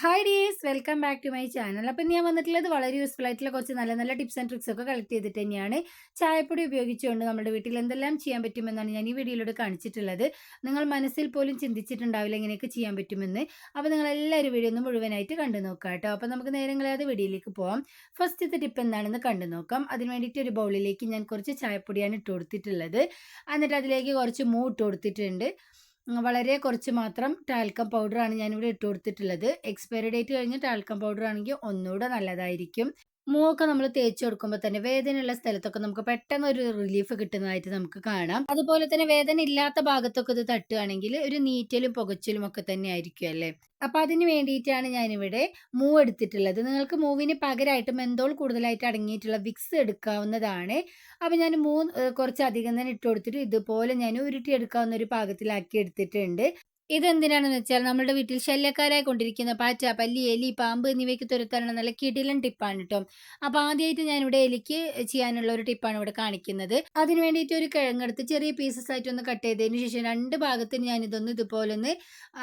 Hi dears welcome back to my channel അപ്പം ഞാൻ വന്നിട്ടുള്ളത് വളരെ യൂസ്ഫുൾ ആയിട്ടുള്ള കുറച്ച് നല്ല നല്ല ടിപ്സ് ആൻഡ് ട്രിക്സ് ഒക്കെ കളക്ട് ചെയ്തിട്ട് തന്നെയാണ്. ചായപ്പൊടി ഉപയോഗിച്ചുകൊണ്ട് നമ്മുടെ വീട്ടിൽ എന്തെല്ലാം ചെയ്യാൻ പറ്റുമെന്നാണ് ഞാൻ ഈ വീഡിയോയിലൂടെ കാണിച്ചിട്ടുള്ളത്. നിങ്ങൾ മനസ്സിൽ പോലും ചിന്തിച്ചിട്ടുണ്ടാവില്ല ഇങ്ങനെയൊക്കെ ചെയ്യാൻ പറ്റുമെന്ന്. അപ്പോൾ നിങ്ങൾ എല്ലാവരും വീഡിയോ ഒന്ന് മുഴുവനായിട്ട് കണ്ടു നോക്കാം കേട്ടോ. അപ്പോൾ നമുക്ക് നേരങ്ങളെ അത് വീഡിയോയിലേക്ക് പോവാം. ഫസ്റ്റത്തെ ടിപ്പ് എന്താണെന്ന് കണ്ടു നോക്കാം. അതിന് വേണ്ടിയിട്ട് ഒരു ബൗളിലേക്ക് ഞാൻ കുറച്ച് ചായപ്പൊടിയാണ് ഇട്ട് കൊടുത്തിട്ടുള്ളത്. എന്നിട്ട് അതിലേക്ക് കുറച്ച് മൂ ഇട്ട് കൊടുത്തിട്ടുണ്ട്. വളരെ കുറച്ച് മാത്രം ടാൽക്കം പൗഡറാണ് ഞാനിവിടെ ഇട്ട് കൊടുത്തിട്ടുള്ളത് എക്സ്പയറി ഡേറ്റ് കഴിഞ്ഞ ടാൽക്കം പൗഡർ ആണെങ്കിൽ ഒന്നുകൂടെ നല്ലതായിരിക്കും. മൂവൊക്കെ നമ്മൾ തേച്ച് കൊടുക്കുമ്പോൾ തന്നെ വേദനയുള്ള സ്ഥലത്തൊക്കെ നമുക്ക് പെട്ടെന്ന് ഒരു റിലീഫ് കിട്ടുന്നതായിട്ട് നമുക്ക് കാണാം. അതുപോലെ തന്നെ വേദന ഇല്ലാത്ത ഭാഗത്തൊക്കെ ഇത് തട്ടുകയാണെങ്കിൽ ഒരു നീറ്റലും പുകച്ചിലും ഒക്കെ തന്നെ ആയിരിക്കും അല്ലേ? അപ്പൊ അതിന് വേണ്ടിയിട്ടാണ് ഞാനിവിടെ മൂവ് എടുത്തിട്ടുള്ളത്. നിങ്ങൾക്ക് മൂവിന് പകരമായിട്ട് മെന്തോൾ കൂടുതലായിട്ട് അടങ്ങിയിട്ടുള്ള വിക്സ് എടുക്കാവുന്നതാണ്. അപ്പൊ ഞാൻ മൂന്ന് കുറച്ച് അധികം തന്നെ ഇട്ട് കൊടുത്തിട്ട് ഇതുപോലെ ഞാൻ ഉരുട്ടി എടുക്കാവുന്ന ഒരു പാകത്തിലാക്കി എടുത്തിട്ടുണ്ട്. ഇതെന്തിനാണെന്ന് വെച്ചാൽ നമ്മുടെ വീട്ടിൽ ശല്യക്കാരായി കൊണ്ടിരിക്കുന്ന പാറ്റ പല്ലി എലി പാമ്പ് എന്നിവയ്ക്ക് തുരത്താനുള്ള നല്ല കിടിലൻ ടിപ്പാണ് കേട്ടോ അപ്പോൾ ആദ്യമായിട്ട് ഇവിടെ എലിക്ക് ചെയ്യാനുള്ള ഒരു ടിപ്പാണ് ഇവിടെ കാണിക്കുന്നത്. അതിന് വേണ്ടിയിട്ട് ഒരു കിഴങ്ങെടുത്ത് ചെറിയ പീസസ് ആയിട്ട് ഒന്ന് കട്ട് ചെയ്തതിന് ശേഷം രണ്ട് ഭാഗത്തിന് ഞാൻ ഇതൊന്ന് ഇതുപോലെ ഒന്ന്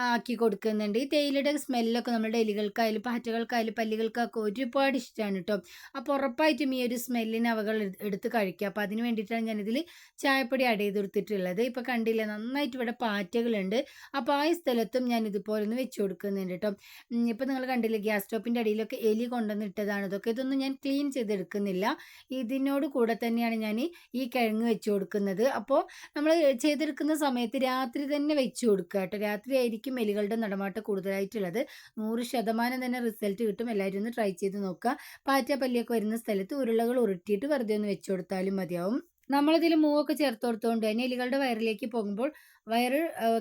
ആക്കി കൊടുക്കുന്നുണ്ട്. ഈ തേയിലയുടെ സ്മെല്ലൊക്കെ നമ്മുടെ എലികൾക്കായാലും പാറ്റകൾക്കായാലും പല്ലികൾക്കൊക്കെ ഒരുപാട് ഇഷ്ടമാണ് കേട്ടോ അപ്പോൾ ഉറപ്പായിട്ടും ഈ ഒരു സ്മെല്ലിന് അവകൾ എടുത്ത് കഴിക്കുക. അപ്പോൾ അതിന് വേണ്ടിയിട്ടാണ് ഞാനിതിൽ ചായപ്പൊടി ആഡ് ചെയ്ത് കൊടുത്തിട്ടുള്ളത്. കണ്ടില്ല നന്നായിട്ട് ഇവിടെ പാറ്റകളുണ്ട്. അപ്പോൾ ആ സ്ഥലത്തും ഞാൻ ഇതുപോലെ ഒന്ന് വെച്ച് കൊടുക്കുന്നുണ്ട് കേട്ടോ ഇപ്പോൾ നിങ്ങൾ കണ്ടില്ലേ ഗ്യാസ് സ്റ്റോപ്പിന്റെ അടിയിലൊക്കെ എലി കൊണ്ടുവന്നിട്ടതാണ് ഇതൊക്കെ ഇതൊന്നും ഞാൻ ക്ലീൻ ചെയ്തെടുക്കുന്നില്ല. ഇതിനോട് കൂടെ തന്നെയാണ് ഞാൻ ഈ കിഴങ്ങ് വെച്ച് കൊടുക്കുന്നത്. അപ്പോൾ നമ്മൾ ചെയ്തെടുക്കുന്ന സമയത്ത് രാത്രി തന്നെ വെച്ച് കൊടുക്കുക കേട്ടോ രാത്രി ആയിരിക്കും എലികളുടെ നടമാട്ടം കൂടുതലായിട്ടുള്ളത്. നൂറ് ശതമാനം തന്നെ റിസൾട്ട് കിട്ടും. എല്ലാവരും ഒന്ന് ട്രൈ ചെയ്ത് നോക്കുക. പാറ്റ പല്ലിയൊക്കെ വരുന്ന സ്ഥലത്ത് ഉരുളകൾ ഉരുട്ടിയിട്ട് വെറുതെ ഒന്ന് വെച്ച് കൊടുത്താലും മതിയാവും. നമ്മളിതിൽ മൂവൊക്കെ ചേർത്ത് കൊടുത്തുകൊണ്ട് തന്നെ എലികളുടെ വയറിലേക്ക് പോകുമ്പോൾ വയറ്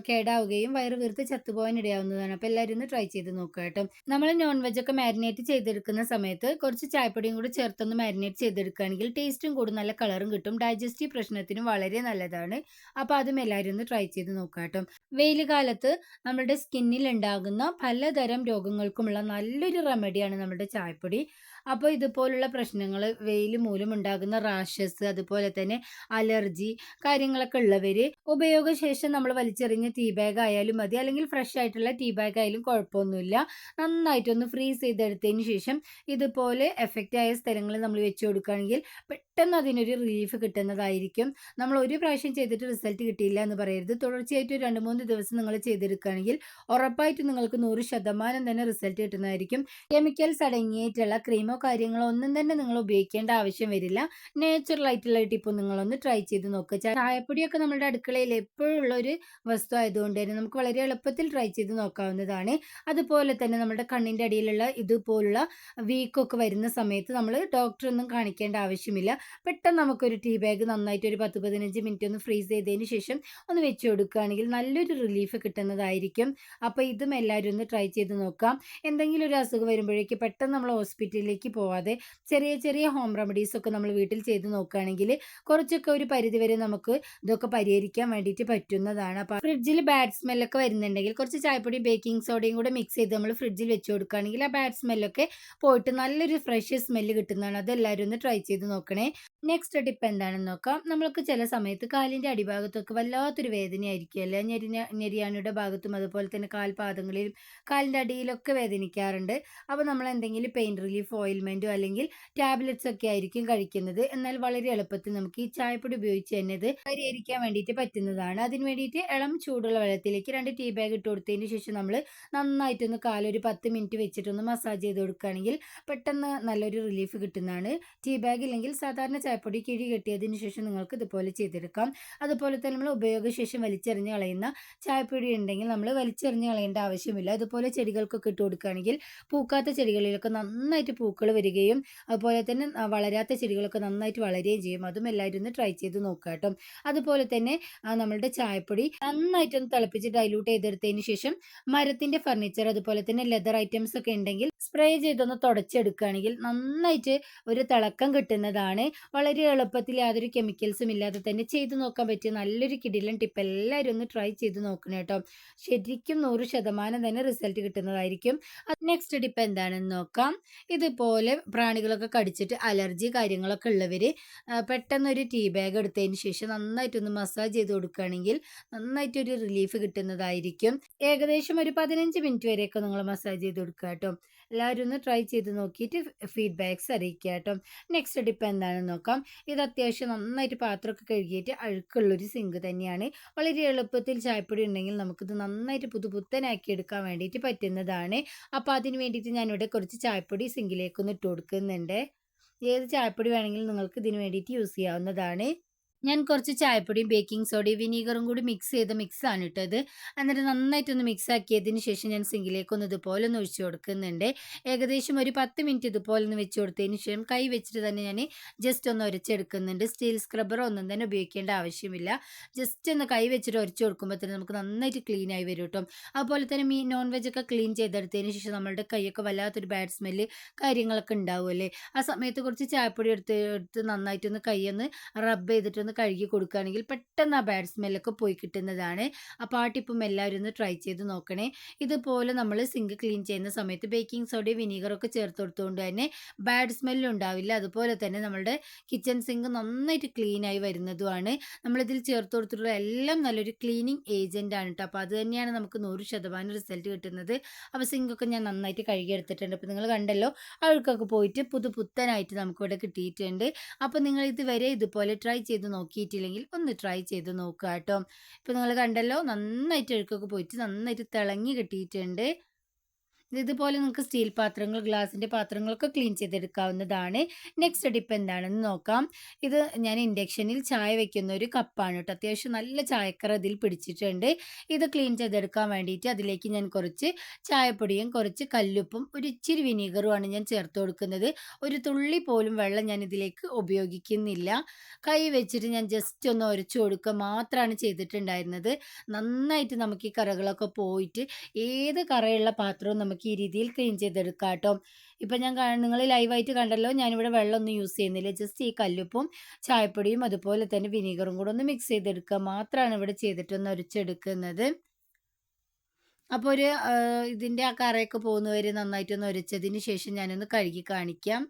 കേടാവുകയും വയറ് വീർത്ത് ചത്തുപോകാൻ ഇടയാവുന്നതാണ്. അപ്പോൾ എല്ലാവരും ഒന്ന് ട്രൈ ചെയ്ത് നോക്കുക കേട്ടോ. നമ്മൾ നോൺ വെജ് ഒക്കെ മാരിനേറ്റ് ചെയ്തെടുക്കുന്ന സമയത്ത് കുറച്ച് ചായപ്പൊടിയും കൂടി ചേർത്തൊന്ന് മാരിനേറ്റ് ചെയ്തെടുക്കുകയാണെങ്കിൽ ടേസ്റ്റും കൂടും നല്ല കളറും കിട്ടും ഡൈജസ്റ്റീവ് പ്രശ്നത്തിനും വളരെ നല്ലതാണ്. അപ്പോൾ അതും എല്ലാവരും ഒന്ന് ട്രൈ ചെയ്ത് നോക്കുക കേട്ടോ. വെയിൽ കാലത്ത് നമ്മുടെ സ്കിന്നിൽ ഉണ്ടാകുന്ന പലതരം രോഗങ്ങൾക്കുമുള്ള നല്ലൊരു റെമഡിയാണ് നമ്മുടെ ചായപ്പൊടി. അപ്പോൾ ഇതുപോലുള്ള പ്രശ്നങ്ങൾ വെയിൽ മൂലം ഉണ്ടാകുന്ന റാഷസ് അതുപോലെ തന്നെ അലർജി കാര്യങ്ങളൊക്കെ ഉള്ളവർ ഉപയോഗശേഷം നമ്മൾ വലിച്ചെറിഞ്ഞ ടീ ബാഗ് ആയാലും മതി. അല്ലെങ്കിൽ ഫ്രഷ് ആയിട്ടുള്ള ടീ ബാഗ് ആയാലും കുഴപ്പമൊന്നുമില്ല. നന്നായിട്ടൊന്ന് ഫ്രീസ് ചെയ്തെടുത്തതിന് ശേഷം ഇതുപോലെ എഫക്റ്റ് ആയ സ്ഥലങ്ങളിൽ നമ്മൾ വെച്ച് കൊടുക്കുകയാണെങ്കിൽ പെട്ടെന്ന് അതിനൊരു റിലീഫ് കിട്ടുന്നതായിരിക്കും. നമ്മൾ ഒരു പ്രാവശ്യം ചെയ്തിട്ട് റിസൾട്ട് കിട്ടിയില്ല എന്ന് പറയരുത്. തുടർച്ചയായിട്ട് രണ്ട് മൂന്ന് ദിവസം നിങ്ങൾ ചെയ്തെടുക്കുകയാണെങ്കിൽ ഉറപ്പായിട്ടും നിങ്ങൾക്ക് നൂറ് ശതമാനം തന്നെ റിസൾട്ട് കിട്ടുന്നതായിരിക്കും. കെമിക്കൽസ് അടങ്ങിയിട്ടുള്ള ക്രീമോ കാര്യങ്ങളോ ഒന്നും തന്നെ നിങ്ങൾ ഉപയോഗിക്കേണ്ട ആവശ്യം വരില്ല. നാച്ചുറൽ ആയിട്ടുള്ള ടിപ്പ് നിങ്ങളൊന്ന് ട്രൈ ചെയ്ത് നോക്കുക ചായപ്പൊടിയൊക്കെ നമ്മുടെ അടുക്കളയിൽ എപ്പോഴും ഉള്ള ഒരു വസ്തു ആയതുകൊണ്ട് തന്നെ നമുക്ക് വളരെ എളുപ്പത്തിൽ ട്രൈ ചെയ്ത് നോക്കാവുന്നതാണ്. അതുപോലെ തന്നെ നമ്മുടെ കണ്ണിന്റെ അടിയിലുള്ള ഇതുപോലുള്ള വീക്കൊക്കെ വരുന്ന സമയത്ത് നമ്മൾ ഡോക്ടറൊന്നും കാണിക്കേണ്ട ആവശ്യമില്ല. പെട്ടെന്ന് നമുക്കൊരു ടീ ബാഗ് നന്നായിട്ട് ഒരു പത്ത് പതിനഞ്ച് മിനിറ്റ് ഒന്ന് ഫ്രീസ് ചെയ്തതിന് ശേഷം ഒന്ന് വെച്ച് കൊടുക്കുകയാണെങ്കിൽ നല്ലൊരു റിലീഫ് കിട്ടുന്നതായിരിക്കും. അപ്പോൾ ഇതും എല്ലാവരും ഒന്ന് ട്രൈ ചെയ്ത് നോക്കാം. എന്തെങ്കിലും ഒരു അസുഖം വരുമ്പോഴേക്ക് പെട്ടെന്ന് നമ്മൾ ഹോസ്പിറ്റലിലേക്ക് പോവാതെ ചെറിയ ചെറിയ ഹോം റെമഡീസ് ഒക്കെ നമ്മൾ വീട്ടിൽ ചെയ്ത് നോക്കുകയാണെങ്കിൽ കുറച്ചൊക്കെ ഒരു പരിധിവരെ നമുക്ക് ഇതൊക്കെ പരിഹരിക്കാൻ വേണ്ടിയിട്ട് പറ്റുന്നതാണ്. അപ്പോൾ ഫ്രിഡ്ജിൽ ബാഡ് സ്മെല്ലൊക്കെ വരുന്നുണ്ടെങ്കിൽ കുറച്ച് ചായപ്പൊടിയും ബേക്കിംഗ് സോഡയും കൂടെ മിക്സ് ചെയ്ത് നമ്മൾ ഫ്രിഡ്ജിൽ വെച്ച് കൊടുക്കുകയാണെങ്കിൽ ആ ബാഡ് സ്മെല്ലൊക്കെ പോയിട്ട് നല്ലൊരു ഫ്രഷ് സ്മെല്ല് കിട്ടുന്നതാണ്. അതെല്ലാവരും ഒന്ന് ട്രൈ ചെയ്ത് നോക്കണേ. നെക്സ്റ്റ് ടിപ്പ് എന്താണെന്ന് നോക്കാം. നമ്മൾക്ക് ചില സമയത്ത് കാലിന്റെ അടിഭാഗത്തൊക്കെ വല്ലാത്തൊരു വേദനയായിരിക്കും അല്ലെ? ഞെരിഞ്ഞ ഞെരിയാണിയുടെ ഭാഗത്തും അതുപോലെ തന്നെ കാൽപാദങ്ങളിലും കാലിന്റെ അടിയിലൊക്കെ വേദനിക്കാറുണ്ട്. അപ്പോൾ നമ്മൾ എന്തെങ്കിലും പെയിൻ റിലീഫ് ഓയിൽമെന്റോ അല്ലെങ്കിൽ ടാബ്ലറ്റ്സ് ഒക്കെ ആയിരിക്കും കഴിക്കുന്നത്. എന്നാൽ വളരെ എളുപ്പത്തിൽ നമുക്ക് ഈ ചായപ്പൊടി ഉപയോഗിച്ച് തന്നെ പരിഹരിക്കാൻ വേണ്ടിയിട്ട് പറ്റുന്നതാണ്. അതിന് വേണ്ടിയിട്ട് ഇളം ചൂടുള്ള വെള്ളത്തിലേക്ക് രണ്ട് ടീ ബാഗ് ഇട്ട് കൊടുത്തതിന് ശേഷം നമ്മൾ നന്നായിട്ടൊന്ന് കാലൊരു പത്ത് മിനിറ്റ് വെച്ചിട്ടൊന്ന് മസാജ് ചെയ്ത് കൊടുക്കുകയാണെങ്കിൽ പെട്ടെന്ന് നല്ലൊരു റിലീഫ് കിട്ടുന്നതാണ്. ടീ ബാഗ് ഇല്ലെങ്കിൽ സാധാരണ ചായപ്പൊടി കിഴി കെട്ടിയതിന് ശേഷം നിങ്ങൾക്ക് ഇതുപോലെ ചെയ്തെടുക്കാം. അതുപോലെ തന്നെ നമ്മൾ ഉപയോഗശേഷം വലിച്ചെറിഞ്ഞ് കളയുന്ന ചായപ്പൊടി ഉണ്ടെങ്കിൽ നമ്മൾ വലിച്ചെറിഞ്ഞ് കളയേണ്ട ആവശ്യമില്ല. അതുപോലെ ചെടികൾക്കൊക്കെ ഇട്ട് കൊടുക്കുകയാണെങ്കിൽ പൂക്കാത്ത ചെടികളിലൊക്കെ നന്നായിട്ട് പൂക്കൾ വരികയും അതുപോലെ തന്നെ വളരാത്ത ചെടികളൊക്കെ നന്നായിട്ട് വളരുകയും ചെയ്യും. അതും എല്ലാവരും ഒന്ന് ട്രൈ ചെയ്ത് നോക്കുക കേട്ടോ. അതുപോലെ തന്നെ നമ്മളുടെ ചായപ്പൊടി നന്നായിട്ടൊന്ന് തിളപ്പിച്ച് ഡൈലൂട്ട് ചെയ്തെടുത്തതിന് ശേഷം മരത്തിന്റെ ഫർണിച്ചർ അതുപോലെ തന്നെ ലെതർ ഐറ്റംസ് ഒക്കെ ഉണ്ടെങ്കിൽ സ്പ്രേ ചെയ്തൊന്ന് തുടച്ചെടുക്കുകയാണെങ്കിൽ നന്നായിട്ട് ഒരു തിളക്കം കിട്ടുന്നതാണ്. വളരെ എളുപ്പത്തിൽ യാതൊരു കെമിക്കൽസും ഇല്ലാതെ തന്നെ ചെയ്ത് നോക്കാൻ പറ്റിയ നല്ലൊരു കിടിലൻ ടിപ്പ് എല്ലാവരും ഒന്ന് ട്രൈ ചെയ്ത് നോക്കണം കേട്ടോ. ശരിക്കും നൂറ് ശതമാനം തന്നെ റിസൾട്ട് കിട്ടുന്നതായിരിക്കും. നെക്സ്റ്റ് ടിപ്പ് എന്താണെന്ന് നോക്കാം. ഇതുപോലെ പ്രാണികളൊക്കെ കടിച്ചിട്ട് അലർജി കാര്യങ്ങളൊക്കെ ഉള്ളവർ പെട്ടെന്നൊരു ടീ ബാഗ് എടുത്തതിന് ശേഷം നന്നായിട്ടൊന്ന് മസാജ് ചെയ്ത് കൊടുക്കുകയാണെങ്കിൽ നന്നായിട്ടൊരു റിലീഫ് കിട്ടുന്നതായിരിക്കും. ഏകദേശം ഒരു പതിനഞ്ച് മിനിറ്റ് വരെയൊക്കെ നിങ്ങൾ മസാജ് ചെയ്ത് കൊടുക്കുക കേട്ടോ എല്ലാവരും ഒന്ന് ട്രൈ ചെയ്ത് നോക്കിയിട്ട് ഫീഡ്ബാക്ക്സ് അറിയിക്കുക കേട്ടോ. നെക്സ്റ്റ് ടിപ്പ് എന്താണെന്ന് നോക്കാം. ഇത് അത്യാവശ്യം നന്നായിട്ട് പാത്രമൊക്കെ കഴുകിയിട്ട് അഴുക്കുള്ളൊരു സിങ്ക് തന്നെയാണ്. വളരെ എളുപ്പത്തിൽ ചായപ്പൊടി ഉണ്ടെങ്കിൽ നമുക്കിത് നന്നായിട്ട് പുതുപുത്തനാക്കി എടുക്കാൻ വേണ്ടിയിട്ട് പറ്റുന്നതാണ്. അപ്പോൾ അതിന് വേണ്ടിയിട്ട് ഞാനിവിടെ കുറച്ച് ചായപ്പൊടി സിങ്കിലേക്കൊന്ന് ഇട്ട് കൊടുക്കുന്നുണ്ട്. ഏത് ചായപ്പൊടി വേണമെങ്കിലും നിങ്ങൾക്ക് ഇതിന് വേണ്ടിയിട്ട് യൂസ് ചെയ്യാവുന്നതാണ്. ഞാൻ കുറച്ച് ചായപ്പൊടിയും ബേക്കിംഗ് സോഡയും വിനീഗറും കൂടി മിക്സ് ചെയ്ത് മിക്സാണ് ഇട്ടത്. എന്നിട്ട് നന്നായിട്ടൊന്ന് മിക്സ് ആക്കിയതിന് ശേഷം ഞാൻ സിങ്കിലേക്ക് ഒന്ന് ഇതുപോലെ ഒന്ന് ഒഴിച്ചു കൊടുക്കുന്നുണ്ട്. ഏകദേശം ഒരു പത്ത് മിനിറ്റ് ഇതുപോലെ ഒന്ന് വെച്ച് കൊടുത്തതിന് ശേഷം കൈ വെച്ചിട്ട് തന്നെ ഞാൻ ജസ്റ്റ് ഒന്ന് ഉരച്ചെടുക്കുന്നുണ്ട് സ്റ്റീൽ സ്ക്രബ്ബർ ഒന്നും തന്നെ ഉപയോഗിക്കേണ്ട ആവശ്യമില്ല. ജസ്റ്റ് ഒന്ന് കൈ വെച്ചിട്ട് ഉരച്ചു കൊടുക്കുമ്പോൾ തന്നെ നമുക്ക് നന്നായിട്ട് ക്ലീൻ ആയി വരും കേട്ടോ അതുപോലെ തന്നെ മീൻ നോൺ വെജ് ഒക്കെ ക്ലീൻ ചെയ്തെടുത്തതിന് ശേഷം നമ്മളുടെ കൈയൊക്കെ വല്ലാത്തൊരു ബാഡ് സ്മെല്ല് കാര്യങ്ങളൊക്കെ ഉണ്ടാവുമല്ലേ? ആ സമയത്ത് കുറച്ച് ചായപ്പൊടി എടുത്ത് എടുത്ത് നന്നായിട്ടൊന്ന് കൈയൊന്ന് റബ്ബ് ചെയ്തിട്ടൊന്ന് കഴുകി കൊടുക്കുകയാണെങ്കിൽ പെട്ടെന്ന് ആ ബാഡ് സ്മെല്ലൊക്കെ പോയി കിട്ടുന്നതാണ്. അപ്പോൾ ആ ടിപ്പും എല്ലാവരും ഒന്ന് ട്രൈ ചെയ്ത് നോക്കണേ. ഇതുപോലെ നമ്മൾ സിങ്ക് ക്ലീൻ ചെയ്യുന്ന സമയത്ത് ബേക്കിംഗ് സോഡയും വിനീഗറൊക്കെ ചേർത്ത് കൊടുത്തുകൊണ്ട് തന്നെ ബാഡ് സ്മെല്ലും ഉണ്ടാവില്ല. അതുപോലെ തന്നെ നമ്മുടെ കിച്ചൺ സിങ്ക് നന്നായിട്ട് ക്ലീനായി വരുന്നതുമാണ്. നമ്മളിതിൽ ചേർത്ത് കൊടുത്തിട്ടുള്ള എല്ലാം നല്ലൊരു ക്ലീനിങ് ഏജന്റ് ആണ് കേട്ടോ അപ്പോൾ അത് തന്നെയാണ് നമുക്ക് നൂറ് ശതമാനം റിസൾട്ട് കിട്ടുന്നത്. അപ്പോൾ സിങ്കൊക്കെ ഞാൻ നന്നായിട്ട് കഴുകിയെടുത്തിട്ടുണ്ട് അപ്പോൾ നിങ്ങൾ കണ്ടല്ലോ അഴുക്കൊക്കെ പോയിട്ട് പുതു പുത്തനായിട്ട് നമുക്കിവിടെ കിട്ടിയിട്ടുണ്ട്. അപ്പോൾ നിങ്ങൾ ഇതുവരെ ഇതുപോലെ ട്രൈ ചെയ്ത് നോക്കിയിട്ടില്ലെങ്കിൽ ഒന്ന് ട്രൈ ചെയ്ത് നോക്കുക കേട്ടോ ഇപ്പോൾ നിങ്ങൾ കണ്ടല്ലോ നന്നായിട്ട് അഴുക്കൊക്കെ പോയിട്ട് നന്നായിട്ട് തിളങ്ങി കിട്ടിയിട്ടുണ്ട്. ഇതുപോലെ നിങ്ങൾക്ക് സ്റ്റീൽ പാത്രങ്ങൾ ഗ്ലാസിന്റെ പാത്രങ്ങളൊക്കെ ക്ലീൻ ചെയ്തെടുക്കാവുന്നതാണ്. നെക്സ്റ്റ് ഡിപ്പ് എന്താണെന്ന് നോക്കാം. ഇത് ഞാൻ ഇൻഡക്ഷനിൽ ചായ വെക്കുന്ന ഒരു കപ്പാണ് കേട്ടോ. അത്യാവശ്യം നല്ല ചായക്കറ ഇതിൽ പിടിച്ചിട്ടുണ്ട്. ഇത് ക്ലീൻ ചെയ്തെടുക്കാൻ വേണ്ടിയിട്ട് അതിലേക്ക് ഞാൻ കുറച്ച് ചായപ്പൊടിയും കുറച്ച് കല്ലുപ്പും ഒരു ഇച്ചിരി വിനീഗറുമാണ് ഞാൻ ചേർത്ത് കൊടുക്കുന്നത്. ഒരു തുള്ളി പോലും വെള്ളം ഞാൻ ഇതിലേക്ക് ഉപയോഗിക്കുന്നില്ല. കൈ വെച്ചിട്ട് ഞാൻ ജസ്റ്റ് ഒന്ന് ഉരച്ചു കൊടുക്കുക മാത്രമാണ് ചെയ്തിട്ടുണ്ടായിരുന്നത്. നന്നായിട്ട് നമുക്ക് ഈ കറകളൊക്കെ പോയിട്ട് ഏത് കറയുള്ള പാത്രവും നമുക്ക് ഈ രീതിയിൽ ക്ലീൻ ചെയ്തെടുക്കാം കേട്ടോ. ഇപ്പം ഞാൻ നിങ്ങൾ ലൈവായിട്ട് കണ്ടല്ലോ ഞാനിവിടെ വെള്ളമൊന്നും യൂസ് ചെയ്യുന്നില്ല. ജസ്റ്റ് ഈ കല്ലുപ്പും ചായപ്പൊടിയും അതുപോലെ തന്നെ വിനീഗറും കൂടെ ഒന്ന് മിക്സ് ചെയ്തെടുക്കുക. മാത്രമാണ് ഇവിടെ ചെയ്തിട്ടൊന്ന് ഒരച്ചെടുക്കുന്നത് അപ്പോൾ ഒരു ഇതിന്റെ ആ കറയൊക്കെ പോകുന്നവരെ നന്നായിട്ടൊന്ന് ഒരച്ചതിന് ശേഷം ഞാനൊന്ന് കഴുകി കാണിക്കാം.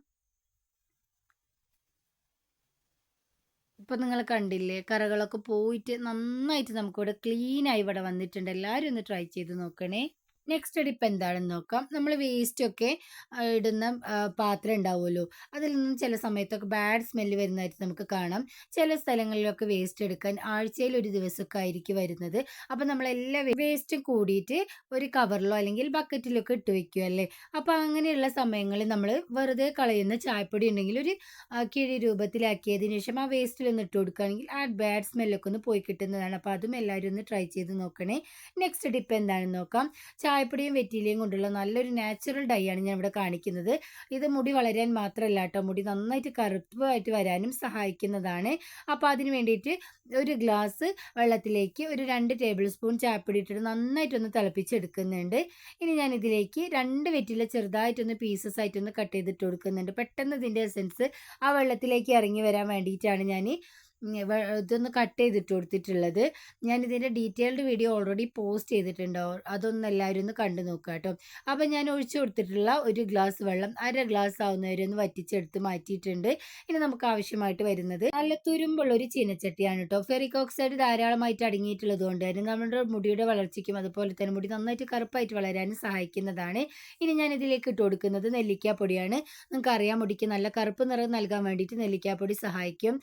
ഇപ്പം നിങ്ങൾ കണ്ടില്ലേ കറകളൊക്കെ പോയിട്ട് നന്നായിട്ട് നമുക്കിവിടെ ക്ലീനായി ഇവിടെ വന്നിട്ടുണ്ട്. എല്ലാവരും ഒന്ന് ട്രൈ ചെയ്ത് നോക്കണേ. നെക്സ്റ്റ് ടിപ്പ് എന്താണെന്ന് നോക്കാം. നമ്മൾ വേസ്റ്റൊക്കെ ഇടുന്ന പാത്രം ഉണ്ടാവുമല്ലോ. അതിൽ നിന്നും ചില സമയത്തൊക്കെ ബാഡ് സ്മെല്ല് വരുന്നതായിട്ട് നമുക്ക് കാണാം. ചില സ്ഥലങ്ങളിലൊക്കെ വേസ്റ്റ് എടുക്കാൻ ആഴ്ചയിൽ ഒരു ദിവസമൊക്കെ ആയിരിക്കും വരുന്നത്. അപ്പോൾ നമ്മളെല്ലാ വേസ്റ്റും കൂടിയിട്ട് ഒരു കവറിലോ അല്ലെങ്കിൽ ബക്കറ്റിലൊക്കെ ഇട്ട് വെക്കുക അല്ലേ? അപ്പോൾ അങ്ങനെയുള്ള സമയങ്ങളിൽ നമ്മൾ വെറുതെ കളയുന്ന ചായപ്പൊടി ഉണ്ടെങ്കിൽ ഒരു കിഴി രൂപത്തിലാക്കിയതിന് ശേഷം ആ വേസ്റ്റിലൊന്ന് ഇട്ട് കൊടുക്കുകയാണെങ്കിൽ ആ ബാഡ് സ്മെല്ലൊക്കെ ഒന്ന് പോയി കിട്ടുന്നതാണ്. അപ്പോൾ അതും എല്ലാവരും ഒന്ന് ട്രൈ ചെയ്ത് നോക്കണേ. നെക്സ്റ്റ് ടിപ്പ് എന്താണെന്ന് നോക്കാം. ചായപ്പൊടിയും വെറ്റിലയും കൊണ്ടുള്ള നല്ലൊരു നാച്ചുറൽ ഡൈ ആണ് ഞാൻ ഇവിടെ കാണിക്കുന്നത്. ഇത് മുടി വളരാൻ മാത്രമല്ല കേട്ടോ മുടി നന്നായിട്ട് കറുപ്പായിട്ട് വരാനും സഹായിക്കുന്നതാണ്. അപ്പോൾ അതിന് വേണ്ടിയിട്ട് ഒരു ഗ്ലാസ് വെള്ളത്തിലേക്ക് ഒരു രണ്ട് ടേബിൾ സ്പൂൺ ചായപ്പൊടി ഇട്ടിട്ട് നന്നായിട്ടൊന്ന് തിളപ്പിച്ചെടുക്കുന്നുണ്ട്. ഇനി ഞാൻ ഇതിലേക്ക് രണ്ട് വെറ്റില ചെറുതായിട്ടൊന്ന് പീസസ് ആയിട്ടൊന്ന് കട്ട് ചെയ്തിട്ട് കൊടുക്കുന്നുണ്ട്. പെട്ടെന്ന് ഇതിന്റെ എസെൻസ് ആ വെള്ളത്തിലേക്ക് ഇറങ്ങി വരാൻ വേണ്ടിയിട്ടാണ് ഞാൻ ഇതൊന്ന് കട്ട് ചെയ്തിട്ട് കൊടുത്തിട്ടുള്ളത്. ഞാൻ ഇതിന്റെ ഡീറ്റെയിൽഡ് വീഡിയോ ഓൾറെഡി പോസ്റ്റ് ചെയ്തിട്ടുണ്ടോ. അതൊന്നും എല്ലാവരും ഒന്ന് കണ്ടു നോക്കുക കേട്ടോ. അപ്പം ഞാൻ ഒഴിച്ചു കൊടുത്തിട്ടുള്ള ഒരു ഗ്ലാസ് വെള്ളം അര ഗ്ലാസ് ആവുന്നവരെ ഒന്ന് വറ്റിച്ചെടുത്ത് മാറ്റിയിട്ടുണ്ട്. ഇനി നമുക്ക് ആവശ്യമായിട്ട് വരുന്നത് നല്ല തുരുമ്പുള്ള ഒരു ചീനച്ചട്ടിയാണ് കേട്ടോ. ഫെറിക് ഓക്സൈഡ് ധാരാളമായിട്ട് അടങ്ങിയിട്ടുള്ളത് കൊണ്ട് തന്നെ നമ്മുടെ മുടിയുടെ വളർച്ചയ്ക്കും അതുപോലെ തന്നെ മുടി നന്നായിട്ട് കറുപ്പായിട്ട് വളരാനും സഹായിക്കുന്നതാണ്. ഇനി ഞാൻ ഇതിലേക്ക് ഇട്ട് കൊടുക്കുന്നത് നെല്ലിക്കാപ്പൊടിയാണ്. നിങ്ങൾക്ക് അറിയാം മുടിക്ക് നല്ല കറുപ്പ് നിറം നൽകാൻ വേണ്ടിയിട്ട് നെല്ലിക്കാപ്പൊടി സഹായിക്കും.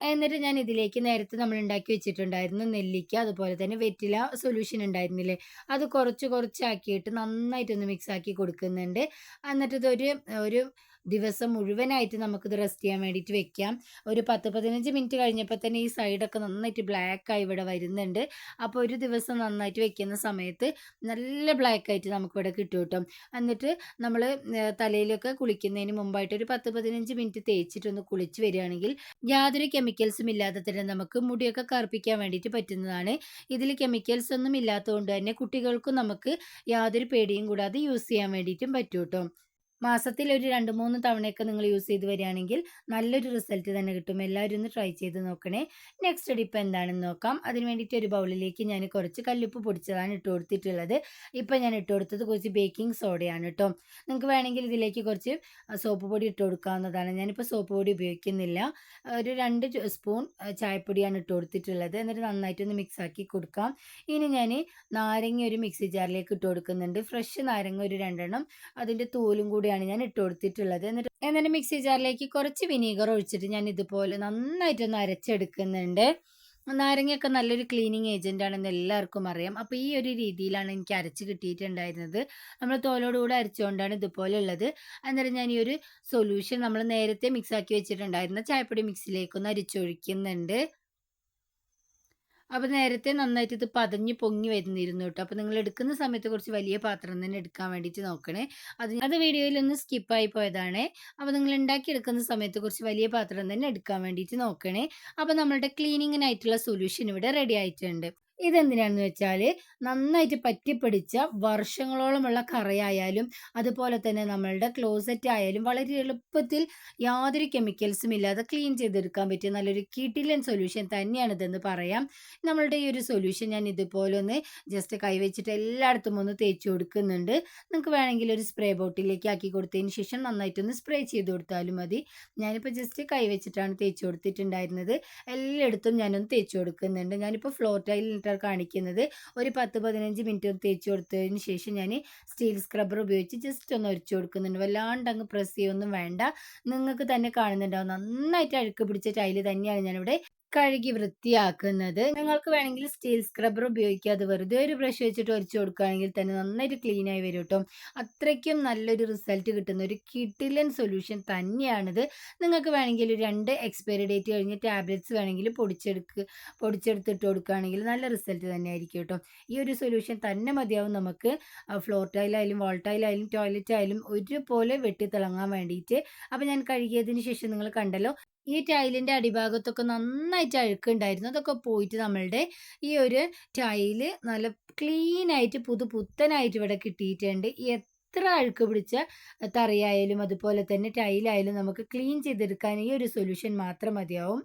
എന്നിട്ട് ഞാൻ ഇതിലേക്ക് നേരത്തെ നമ്മൾ ഉണ്ടാക്കി വെച്ചിട്ടുണ്ടായിരുന്നു നെല്ലിക്ക അതുപോലെ തന്നെ വെറ്റില സൊല്യൂഷൻ ഉണ്ടായിരുന്നില്ലേ? അത് കുറച്ച് കുറച്ചാക്കിയിട്ട് നന്നായിട്ടൊന്ന് മിക്സ് ആക്കി കൊടുക്കുന്നുണ്ട്. എന്നിട്ട് ഇതൊരു ഒരു ദിവസം മുഴുവനായിട്ട് നമുക്കിത് റെസ്റ്റ് ചെയ്യാൻ വേണ്ടിയിട്ട് വെക്കാം. ഒരു പത്ത് പതിനഞ്ച് മിനിറ്റ് കഴിഞ്ഞപ്പോൾ തന്നെ ഈ സൈഡൊക്കെ നന്നായിട്ട് ബ്ലാക്കായി ഇവിടെ വരുന്നുണ്ട്. അപ്പോൾ ഒരു ദിവസം നന്നായിട്ട് വെക്കുന്ന സമയത്ത് നല്ല ബ്ലാക്കായിട്ട് നമുക്കിവിടെ കിട്ടും കേട്ടോ. എന്നിട്ട് നമ്മൾ തലയിലൊക്കെ കുളിക്കുന്നതിന് മുമ്പായിട്ട് ഒരു പത്ത് പതിനഞ്ച് മിനിറ്റ് തേച്ചിട്ടൊന്ന് കുളിച്ച് വരികയാണെങ്കിൽ യാതൊരു കെമിക്കൽസും ഇല്ലാതെ തന്നെ നമുക്ക് മുടിയൊക്കെ കറുപ്പിക്കാൻ വേണ്ടിയിട്ട് പറ്റുന്നതാണ്. ഇതിൽ കെമിക്കൽസ് ഒന്നും ഇല്ലാത്തതുകൊണ്ട് തന്നെ കുട്ടികൾക്കും നമുക്ക് യാതൊരു പേടിയും കൂടാതെ യൂസ് ചെയ്യാൻ വേണ്ടിയിട്ടും പറ്റും കേട്ടോ. മാസത്തിൽ ഒരു 2, 3 തവണയൊക്കെ നിങ്ങൾ യൂസ് ചെയ്ത് വരികയാണെങ്കിൽ നല്ലൊരു റിസൾട്ട് തന്നെ കിട്ടും. എല്ലാവരും ഒന്ന് ട്രൈ ചെയ്ത് നോക്കണേ. നെക്സ്റ്റ് ഡിപ്പ് എന്താണെന്ന് നോക്കാം. അതിന് വേണ്ടിയിട്ട് ഒരു ബൗളിലേക്ക് ഞാൻ കുറച്ച് കല്ലുപ്പ് പൊടിച്ചതാണ് ഇട്ട് കൊടുത്തിട്ടുള്ളത്. ഇപ്പം ഞാൻ ഇട്ട് കൊടുത്തത് കുറച്ച് ബേക്കിംഗ് സോഡയാണ് കേട്ടോ നിങ്ങൾക്ക് വേണമെങ്കിൽ ഇതിലേക്ക് കുറച്ച് സോപ്പ് പൊടി ഇട്ട് കൊടുക്കാവുന്നതാണ്. ഞാനിപ്പോൾ സോപ്പ് പൊടി ഉപയോഗിക്കുന്നില്ല. ഒരു രണ്ട് സ്പൂൺ ചായപ്പൊടിയാണ് ഇട്ട് കൊടുത്തിട്ടുള്ളത്. എന്നിട്ട് നന്നായിട്ടൊന്ന് മിക്സ് ആക്കി കൊടുക്കാം. ഇനി ഞാൻ നാരങ്ങ ഒരു മിക്സി ജാറിലേക്ക് ഇട്ട് കൊടുക്കുന്നുണ്ട്. ഫ്രഷ് നാരങ്ങ ഒരു 2 എണ്ണം അതിന്റെ തോലും കൂടിയാണ് ഞാൻ ഇട്ട് കൊടുത്തിട്ടുള്ളത്. എന്നിട്ട് എന്നിട്ട് മിക്സി ജാറിലേക്ക് കുറച്ച് വിനീഗർ ഒഴിച്ചിട്ട് ഞാൻ ഇതുപോലെ നന്നായിട്ടൊന്ന് അരച്ചെടുക്കുന്നുണ്ട്. നാരങ്ങയൊക്കെ നല്ലൊരു ക്ലീനിങ് ഏജന്റ് ആണെന്ന് എല്ലാവർക്കും അറിയാം. അപ്പോൾ ഈ ഒരു രീതിയിലാണ് എനിക്ക് അരച്ച് കിട്ടിയിട്ടുണ്ടായിരുന്നത്. നമ്മൾ തോലോടുകൂടെ അരച്ചുകൊണ്ടാണ് ഇതുപോലെ ഉള്ളത്. അന്നേരം ഞാൻ ഈ ഒരു സൊല്യൂഷൻ നമ്മൾ നേരത്തെ മിക്സ് ആക്കി വെച്ചിട്ടുണ്ടായിരുന്ന ചായപ്പൊടി മിക്സിലേക്കൊന്ന് അരിച്ചൊഴിക്കുന്നുണ്ട്. അപ്പോൾ നേരത്തെ നന്നായിട്ട് ഇത് പതഞ്ഞ് പൊങ്ങി വരുന്നിരുന്നു കേട്ടോ. അപ്പോൾ നിങ്ങൾ എടുക്കുന്ന സമയത്ത് കുറച്ച് വലിയ പാത്രം തന്നെ എടുക്കാൻ വേണ്ടിയിട്ട് നോക്കണേ. അത് അത് വീഡിയോയിൽ ഒന്ന് സ്കിപ്പായി പോയതാണ് അപ്പോൾ നിങ്ങൾ ഉണ്ടാക്കിയെടുക്കുന്ന സമയത്ത് കുറച്ച് വലിയ പാത്രം തന്നെ എടുക്കാൻ വേണ്ടിയിട്ട് നോക്കണേ. അപ്പോൾ നമ്മളുടെ ക്ലീനിങ്ങിനായിട്ടുള്ള സൊല്യൂഷൻ ഇവിടെ റെഡി ആയിട്ടുണ്ട്. ഇതെന്തിനാണെന്ന് വെച്ചാൽ നന്നായിട്ട് പറ്റിപ്പിടിച്ച വർഷങ്ങളോളമുള്ള കറയായാലും അതുപോലെ തന്നെ നമ്മളുടെ ക്ലോസറ്റ് ആയാലും വളരെ എളുപ്പത്തിൽ യാതൊരു കെമിക്കൽസും ഇല്ലാതെ ക്ലീൻ ചെയ്തെടുക്കാൻ പറ്റിയ നല്ലൊരു കിടിലൻ സൊല്യൂഷൻ തന്നെയാണ് ഇതെന്ന് പറയാം. നമ്മളുടെ ഈ ഒരു സൊല്യൂഷൻ ഞാൻ ഇതുപോലെ ഒന്ന് ജസ്റ്റ് കൈവച്ചിട്ട് എല്ലായിടത്തും ഒന്ന് തേച്ച് കൊടുക്കുന്നുണ്ട്. നിങ്ങൾക്ക് വേണമെങ്കിൽ ഒരു സ്പ്രേ ബോട്ടിലേക്ക് ആക്കി കൊടുത്തതിന് ശേഷം നന്നായിട്ടൊന്ന് സ്പ്രേ ചെയ്ത് കൊടുത്താലും മതി. ഞാനിപ്പോൾ ജസ്റ്റ് കൈവച്ചിട്ടാണ് തേച്ച് കൊടുത്തിട്ടുണ്ടായിരുന്നത്. എല്ലായിടത്തും ഞാനൊന്ന് തേച്ച് കൊടുക്കുന്നുണ്ട്. ഞാനിപ്പോൾ ഫ്ലോർ ടൈലിലിട്ടാണ് കാണിക്കുന്നത്. ഒരു 10, 15 മിനിറ്റ് തേച്ച് കൊടുത്തതിന് ശേഷം ഞാൻ സ്റ്റീൽ സ്ക്രബ്ബർ ഉപയോഗിച്ച് ജസ്റ്റ് ഒന്ന് ഒരച്ച് കൊടുക്കുന്നുണ്ട്. വല്ലാണ്ട് അങ്ങ് പ്രസ് ചെയ്യൊന്നും വേണ്ട. നിങ്ങൾക്ക് തന്നെ കാണുന്നുണ്ടാവും നന്നായിട്ട് അഴുക്ക് പിടിച്ച ടൈൽ തന്നെയാണ് ഞാനിവിടെ കഴുകി വൃത്തിയാക്കുന്നത്. നിങ്ങൾക്ക് വേണമെങ്കിൽ സ്റ്റീൽ സ്ക്രബ്ബർ ഉപയോഗിക്കുക അത് വെറുതെ ഒരു ബ്രഷ് വെച്ചിട്ട് ഒരച്ചു കൊടുക്കുകയാണെങ്കിൽ തന്നെ നന്നായിട്ട് ക്ലീൻ ആയി വരും കേട്ടോ അത്രയ്ക്കും നല്ലൊരു റിസൾട്ട് കിട്ടുന്ന ഒരു കിട്ടിലൻ സൊല്യൂഷൻ തന്നെയാണിത്. നിങ്ങൾക്ക് വേണമെങ്കിൽ ഒരു രണ്ട് എക്സ്പയറി ഡേറ്റ് കഴിഞ്ഞ് ടാബ്ലറ്റ്സ് വേണമെങ്കിൽ പൊടിച്ചെടുക്ക് പൊടിച്ചെടുത്തിട്ട് കൊടുക്കുകയാണെങ്കിൽ നല്ല റിസൾട്ട് തന്നെ ആയിരിക്കും കേട്ടോ ഈ ഒരു സൊല്യൂഷൻ തന്നെ മതിയാവും നമുക്ക് ഫ്ലോർ ടൈലായാലും വാൾ ടൈലായാലും ടോയ്ലറ്റ് ആയാലും ഒരുപോലെ വെട്ടിത്തിളങ്ങാൻ വേണ്ടിയിട്ട്. അപ്പോൾ ഞാൻ കഴുകിയതിന് ശേഷം നിങ്ങൾ കണ്ടല്ലോ ഈ ടൈലിന്റെ അടിഭാഗത്തൊക്കെ നന്നായിട്ട് അഴുക്കുണ്ടായിരുന്നു. അതൊക്കെ പോയിട്ട് നമ്മളുടെ ഈ ഒരു ടൈൽ നല്ല ക്ലീൻ ആയിട്ട് പുതു പുത്തനായിട്ട് ഇവിടെ കിട്ടിയിട്ടുണ്ട്. എത്ര അഴുക്ക് പിടിച്ച തറയായാലും അതുപോലെ തന്നെ ടൈലായാലും നമുക്ക് ക്ലീൻ ചെയ്തെടുക്കാൻ ഈ ഒരു സൊല്യൂഷൻ മാത്രം മതിയാവും.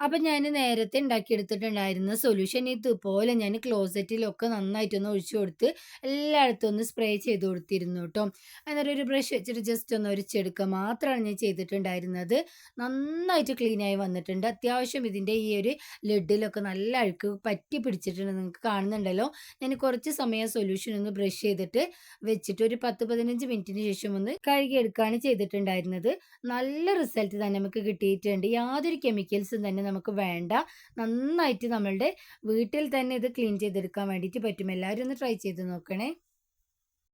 അപ്പം ഞാൻ നേരത്തെ ഉണ്ടാക്കിയെടുത്തിട്ടുണ്ടായിരുന്ന സൊല്യൂഷൻ ഇതുപോലെ ഞാൻ ക്ലോസറ്റിലൊക്കെ നന്നായിട്ടൊന്ന് ഒഴിച്ചു കൊടുത്ത് എല്ലായിടത്തും ഒന്ന് സ്പ്രേ ചെയ്ത് കൊടുത്തിരുന്നു കേട്ടോ അന്നേരം ഒരു ബ്രഷ് വെച്ചിട്ട് ജസ്റ്റ് ഒന്ന് ഒരിച്ചെടുക്കുക മാത്രമാണ് ഞാൻ ചെയ്തിട്ടുണ്ടായിരുന്നത്. നന്നായിട്ട് ക്ലീനായി വന്നിട്ടുണ്ട്. അത്യാവശ്യം ഇതിന്റെ ഈ ഒരു ലെഡിലൊക്കെ നല്ല അഴുക്ക് പറ്റി പിടിച്ചിട്ടുണ്ട്. നിങ്ങൾക്ക് കാണുന്നുണ്ടല്ലോ. ഞാൻ കുറച്ച് സമയം സൊല്യൂഷൻ ഒന്ന് ബ്രഷ് ചെയ്തിട്ട് വെച്ചിട്ട് ഒരു 10, 15 മിനിറ്റിന് ശേഷം ഒന്ന് കഴുകിയെടുക്കുകയാണ് ചെയ്തിട്ടുണ്ടായിരുന്നത്. നല്ല റിസൾട്ട് തന്നെ നമുക്ക് കിട്ടിയിട്ടുണ്ട്. യാതൊരു കെമിക്കൽസും തന്നെ നമുക്ക് വേണ്ട. നന്നായിട്ട് നമ്മളുടെ വീട്ടിൽ തന്നെ ഇത് ക്ലീൻ ചെയ്തെടുക്കാൻ വേണ്ടിയിട്ട് പറ്റും. എല്ലാവരും ഒന്ന് ട്രൈ ചെയ്ത് നോക്കണേ.